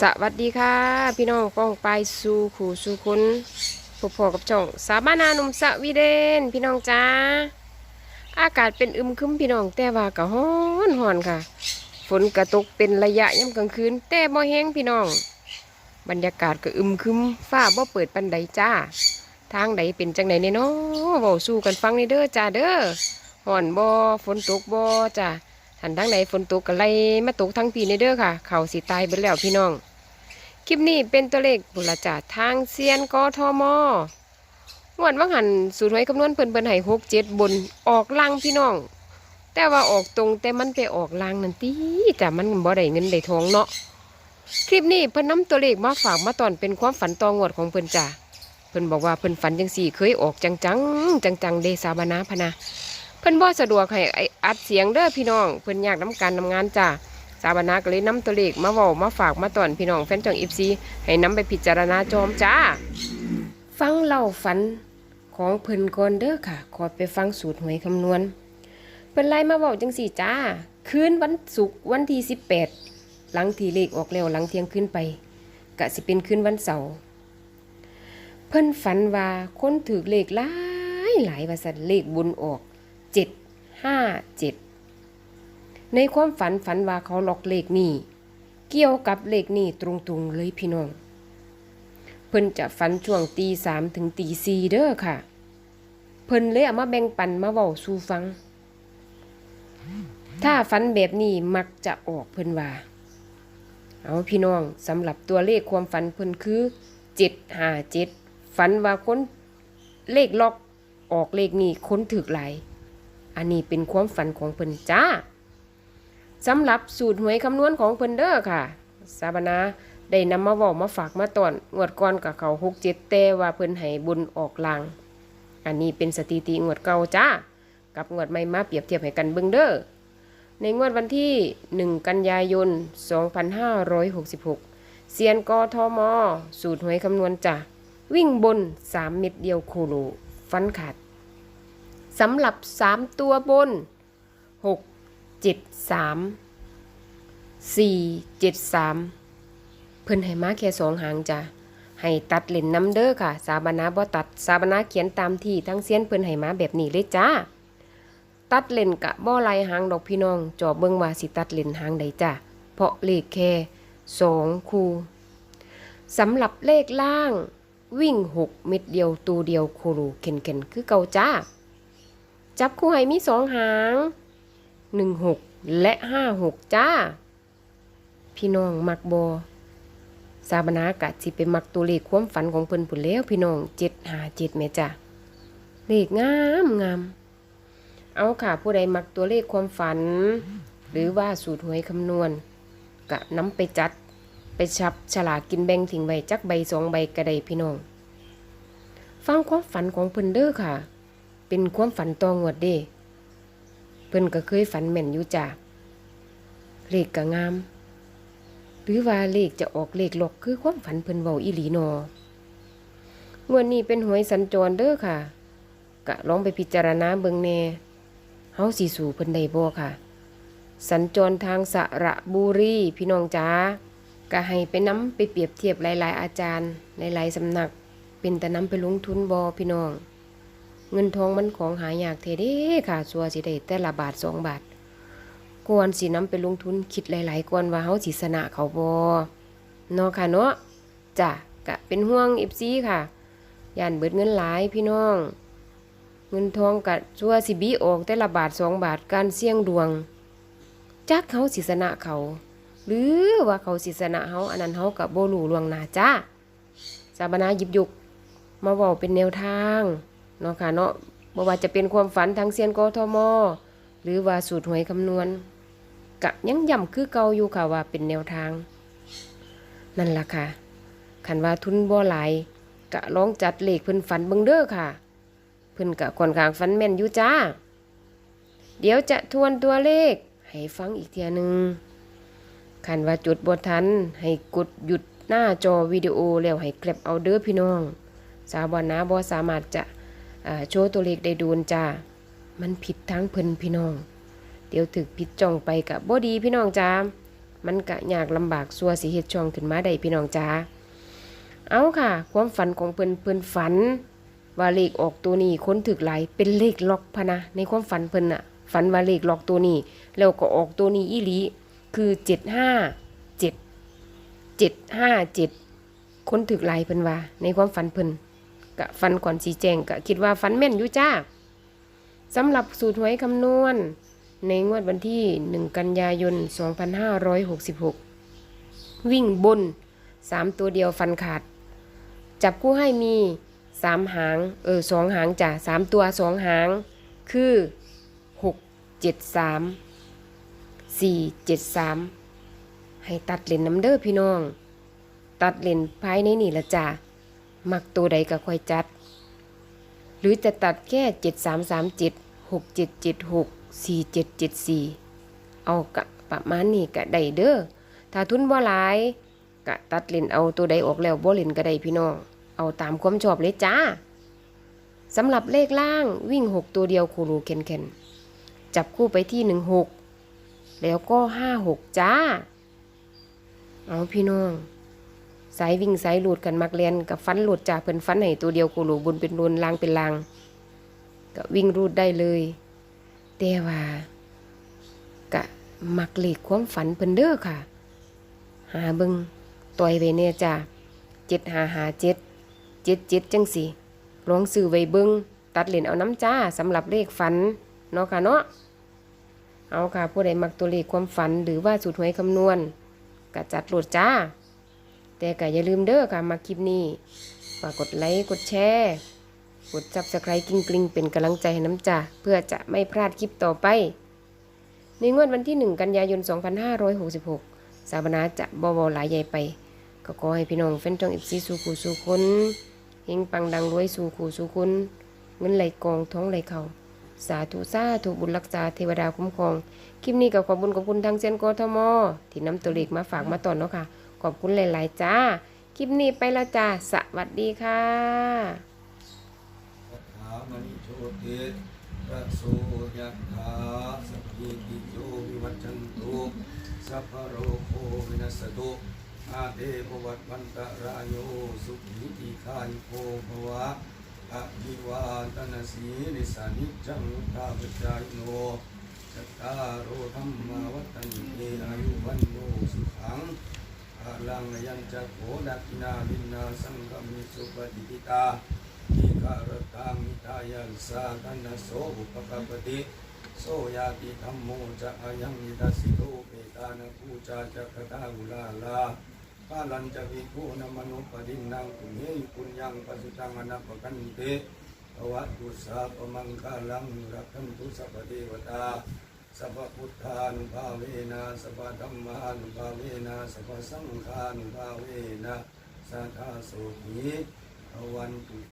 สวัสดีค่ะ พี่น้องป้องไปสู่ขู่สู่คุณพบพอกับช่องสาบานานุมสวีเดน พี่น้องจ้าอากาศเป็นอึมครึมพี่น้องแต่ว่าก็ฮ้อนหอนค่ะ ฝนกระตกเป็นระยะย่ำกลางคืน แต่บ่แห้งพี่น้อง บรรยากาศก็อึมครึมฟ้าบ่เปิดปันใดจ้า ทางใดเป็นจังใดเนี่ยเนาะเว้าสู้กันฟังในเด้อจ้าเด้อห่อนบ่ฝนตกบ่จ้าทันทางใดฝนตกก็ไล่มาตกทั้งปีในเด้อค่ะ เขาสิตายเบิดแล้วพี่น้อง คลิปนี้เป็นตัวเลขบุรจาทางเซียนกทมงวดว่างหันสูตรหวยคำนวณเพิ่นเพิ่นให้หกเจ็ดบนออกล่างพี่น้อง แต่ว่าออกตรงแต่มันไปออกล่างนั่นตีจ้ะมันบ่ได้เงินได้ทองเนาะคลิปนี้เพิ่นนํตัวเลขมาฝากมาตอนเป็นความฝันตองวดของเพิ่นจ้ะเพิ่นบอกว่าเพิ่นฝันจังสี่เคยออกจังจังจังจังเดซาบานาพนะเพิ่นบ่สะดวกให้อัดเสียงเด้อพี่น้อง เพิ่นอยากนํการนํงานจ้ะ สาบานาก็เลยนำตัวเลขมาเว้ามาฝากมาตอนพี่น้องแฟนจองอิฟซีให้นำไปพิจารณาจอมจ้า ฟังเล่าฝันของเพิ่นก่อนเด้อค่ะ ขอไปฟังสูตรหวยคำนวณเพิ่นไล่มาเว้าจังสี่จ้า คืนวันศุกร์วันที่18หลังทีเลขออกแล้วหลังเที่ยงคืนไปกะสิเป็นคืนวันเสาร์เพิ่นฝันว่าคนถือเลขหลายหลายว่าสันเลขบุญออก757 ในความฝันฝันว่าเขาล็อกเลขนี่เกี่ยวกับเลขนี่ตรงๆเลยพี่น้อง เพิ่นจะฝันช่วงตีสามถึงตีสี่เด้อค่ะ เพิ่นเลยเอามาแบ่งปันมาเว้าสู่ฟัง ถ้าฝันแบบนี้มักจะออกเพิ่นว่า เอาพี่น้องสำหรับตัวเลขความฝันเพิ่นคือเจ็ดห้าเจ็ดฝันว่าคนเลขล็อกออกเลขนี่ค้นถึกหลาย อันนี้เป็นความฝันของเพิ่นจ้า สำหรับสูตรหวยคำนวณของเพิ่นเด้อค่ะสาบนาได้นำมาเว้ามาฝากมาตอนงวดก่อนกับเขาหกเจ็ดแต่ว่าเพิ่นให้บุญออกลาง อันนี้เป็นสถิติงวดเก่าจ้า กับงวดใหม่มาเปรียบเทียบให้กันเบิ่งเด้อ ในงวดวันที่ 1 กันยายน 2566 เซียนกอทอมสูตรหวยคำนวณจ้ะ วิ่งบน 3 เม็ดเดียวโคโลฟันขาดสำหรับ 3 ตัวบน 6 เจ็ดสามสี่เจ็ดสามเพิ่นให้มาแค่สองหางจ้ะให้ตัดเล่นน้ำเด้อค่ะ สาบานาบ่ตัดสาบานาเขียนตามที่ทั้งเสียนเพิ่นให้มาแบบนี้เลยจ้าตัดเล่นกะบ่ลายหางดอกพี่น้องจอเบิ่งว่าสิตัดเล่นหางใดจ้ะเพราะเลขแค่สองคู่สำหรับเลขล่างวิ่งหกเม็ดเดียวตัวเดียวโคโลเข็นเข็นคือเก่าจ้า จับคู่ให้มีสองหาง หนึ่งหกและห้าหกจ้า พี่น้องมักบอสาบนากะสิไปมักตัวเลขความฝันของเพิ่นพุ่นแล้วพี่น้องเจ็ดหาเจ็ดแม่จ้าเลขงามงามเอาค่ะผู้ใดมักตัวเลขความฝัน หรือว่าสูตรหวยคำนวณกะน้ำไปจัดไปชับฉลากินแบ่งทิ้งไว้จักใบสองใบกระไดพี่น้อง ฟังความฝันของเพิ่นเด้อค่ะ เป็นความฝันตองวดเด้ เพิ่นก็เคยฝันแม่นอยู่จ้าเลขก็งาม หรือว่าเลขจะออกเลขหลอกคือความฝันเพิ่นเว้าอีหลีนองวดนี้เป็นหวยสัญจรเด้อค่ะกะลองไปพิจารณาเบิ่งแน่เฮาสิสู่เพิ่นได้บ่ค่ะ สัญจรทางสระบุรีพี่น้องจ้าก็ให้ไปนํไปเปรียบเทียบหลาย ๆ อาจารย์หลายๆสำนัก เป็นแต่นํไปลงทุนบ่พี่น้อง เงินทองมันของหายากเทเด้ค่ะสัวสิได้แต่ละบาทสองบาทก่อนสิน้ำไปลงทุนคิดหลายๆก่อนว่าเฮาสิชนะเขาบ่เนาะค่ะเนาะจ้ะกะเป็นห่วง FC ค่ะย่านเบิดเงินหลายพี่น้อง เงินทองกะสัวสิบีออกแต่ละบาทสองบาทการเสี่ยงดวง จักเขาสิชนะเขา หรือว่าเขาสิชนะเฮาอันนั้นเฮาก็บ่รู้ล่วงหนาจ้าสาบนาหยิบยุกมาเว้าเป็นแนวทาง เนาะค่ะเนาะบ่ว่าจะเป็นความฝันทางเซียนกทมหรือว่าสูตรหวยคำนวณกะยังย่ำคือเก่าอยู่ค่ะว่าเป็นแนวทาง นั่นล่ะค่ะคันว่าทุนบ่หลายกะลองจัดเลขเพิ่นฝันเบิ่งเด้อค่ะ เพิ่นกะค่อนข้างฝันแม่นอยู่จ้า เดี๋ยวจะทวนตัวเลข ให้ฟังอีกเทียหนึงคันว่าจุดบ่ทัน ให้กดหยุดหน้าจอวิดีโอแล้วให้แคปเอาเด้อพี่น้อง สาวบอนาบอสามารถจะ โชว์ตัวเลขได้ดูนจ้า มันผิดทั้งเพิ่นพี่น้อง เดี๋ยวถึกผิดจ้องไปกับบ่ดีพี่น้องจ้า มันก็ยากลำบากสัวสิเฮ็ดช่องขึ้นมาได้พี่น้องจ้า เอาค่ะ ความฝันของเพิ่นเพิ่นฝัน ว่าเลขออกตัวนี้คนถึกหลายเป็นเลขล็อกพะนะ ในความฝันเพิ่นน่ะ ฝันว่าเลขล็อกตัวนี้ แล้วก็ออกตัวนี้อีหลีคือเจ็ดห้าเจ็ดเจ็ดห้าเจ็ดคนถึกหลายเพิ่นว่าในความฝันเพิ่น กะฝันก่อนสีแจงกะคิดว่าฝันแม่นอยู่จ้าสำหรับสูตรหวยคำนวณ ในงวดวันที่ 1 กันยายน 2566 วิ่งบน 3 ตัวเดียวฟันขาด จับคู่ให้มี 3 หาง เออสองหางจ้ะ3ตัว 2 หาง คือ 6 7 3 4 7 3 ให้ตัดเลนน้ำเด้อพี่น้อง ตัดเลนภายในนี่ละจ้ะ มักตัวใดก็ค่อยจัด หรือจะตัดแค่7 3 3 7 6 7 7 6 4 7 7 4เอากะประมาณนี้กะได้เด้อถ้าทุนบ่หลายกะตัดเลนเอาตัวใดออกแล้วบ่เล่นก็ได้พี่น้องเอาตามความชอบเลยจ้าสำหรับเลขล่างวิ่ง 6 ตัวเดียวคูรูเคนเคนจับคู่ไปที่ 16 แล้วก็ 56 จ้า เอาพี่น้อง สายวิ่งสายหลุดกันมักเรียนกับฟันหลุดจากเพิ่นฟันให้ตัวเดียวกูหลูบนเป็นบนลางเป็นลางก็วิ่งรูดได้เลย แต่ว่ากะมักเลขความฝันเพิ่นเด้อค่ะ หาเบิงต่อยไว้เนี่ยจ้าเจ็ดหาหาเจ็ดเจ็ดเจ็ดจังสิลองซื้อไว้เบิงตัดเหรียญเอาน้ำจ้าสำหรับเลขฝันเนาะค่ะเนาะเอาค่ะผู้ใดมักตัวเลขความฝันหรือว่าสูตรหวยคำนวณก็จัดโหลดจ้า แต่ก็อย่าลืมเด้อค่ะมาคลิปนี้ฝากกดไลค์กดแชร์กดซับสไครต์กริ๊งกริ๊งเป็นกำลังใจให้น้ำจ่าเพื่อจะไม่พลาดคลิปต่อไป ในงวดวันที่ 1 กันยายน 2566 สาบนาจะบวหลายใหญ่ไป ก็ขอให้พี่น้องแฟนจองอิบซีสู่ขู่สู่คนเฮงปังดังรวยสู่ขู่สู่คนเงินไหลกองท้องไหลเขาสาธุสาธุบุญรักษาเทวดาคุ้มครอง คลิปนี้ก็ขอบุญขอบคุณทางเซียนกทมที่นำตัวเลขมาฝากมาตอนเนาะค่ะ อบคุณหลาย ๆ จ้า คลิปนี้ไปและจ้า สวัสดีค่ะถามณิโชติระโสยถาสัพพิติโยวิวัจจันตุสัพพโรโควินัสตุอาเตภวัตวันตรายโยสุขีติคายโกภวะอะภิวาตนาสีนิสานิจังุตาปจายโนจตารโอธรรมวัฏันเตอายุวันโนสุขัง ลังยัญจะโขดักนาบินนาสังกมิสุปฏิปิตาอิการตังมิตายันสาตันนโสอุปกปปติโสยาติธรรมโมจะอายังมิดัสิโตเปตานะปูจาจะกตาอุลาลาปาลันจะวิภูนมนุปดินนางปุญเยปุญญังปัสุตังอนัปกันเตภวัตุสาปมังคาลังรักขันตุสัพเทวตา สัพพุทธานุภาเวนะสัพพธรรมานุภาเวนะสัพพสังฆานุภาเวนะสัทธาโสหิภวันตุ